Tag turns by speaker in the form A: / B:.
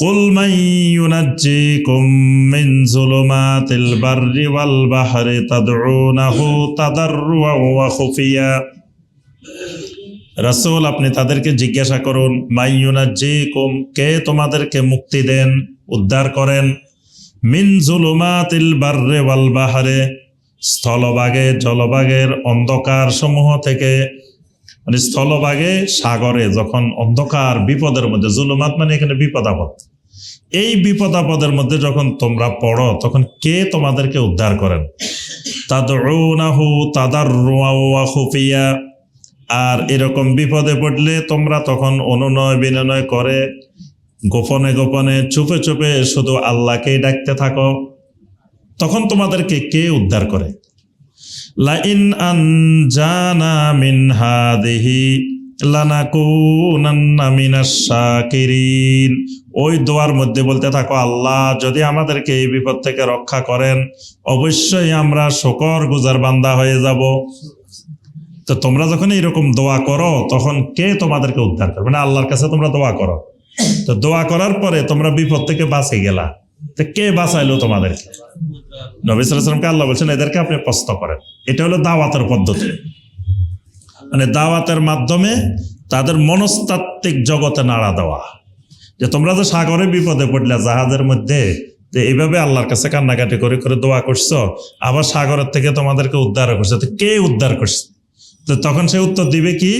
A: قل من ينجيكم من ظلمات البر والبحر تدعونه تضرعا وخفيا রাসূল আপনি তাদেরকে জিজ্ঞাসা করুন মাইয়ুনাজ্জিকুম কে তোমাদেরকে মুক্তি দেন উদ্ধার করেন মিন জুলুমাতিল বাররে ওয়াল বাহারে স্থলভাগে জলভাগের অন্ধকার সমূহ থেকে মানে স্থলভাগে সাগরে যখন অন্ধকার বিপদের মধ্যে জুলুমাত মানে এখানে বিপদ আপদ এই বিপদ আপদের মধ্যে যখন তোমরা পড়ো, তখন কে তোমাদেরকে উদ্ধার করেন? ওয়া খুফিয়া। আর এরকম বিপদে পড়লে তোমরা তখন অনুনয় বিনয় করে গোপনে গোপনে চুপে চুপে শুধু আল্লাহকেই ডাকতে থাকো। তখন তোমাদেরকে কে উদ্ধার করে? লাইন আনজানা মিন হাদিহি। লানাকুনান্না মিনাশ ওই দোয়ার মধ্যে বলতে থাকো, আল্লাহ, যদি আমাদেরকে এই বিপদ থেকে রক্ষা করেন, অবশ্যই আমরা শকর গুজার বান্দা হয়ে যাব। তো তোমরা যখন এরকম দোয়া করো, তখন কে তোমাদেরকে উদ্ধার করবে? মানে আল্লাহর কাছে তোমরা দোয়া করো। তো দোয়া করার পরে তোমরা বিপদ থেকে বাঁচে গেলা। তো কে বাঁচাইলো তোমাদেরকে? নবী সালামকে আল্লাহ বলছেন, এদেরকে আপনি প্রশ্ন করেন। এটা হলো দাওয়াতের পদ্ধতি। মানে দাওয়াতের মাধ্যমে তাদের মনস্তাত্ত্বিক জগতে নাড়া দেওয়া। যে তোমরা তো সাগরে বিপদে পড়লে, জাহাজের মধ্যে যে এইভাবে আল্লাহর কাছে কান্নাকাটি করে করে দোয়া করছ, আবার সাগরের থেকে তোমাদেরকে উদ্ধার করছে। তো কে উদ্ধার করছে? তো তখন সে উত্তর দিবে কি?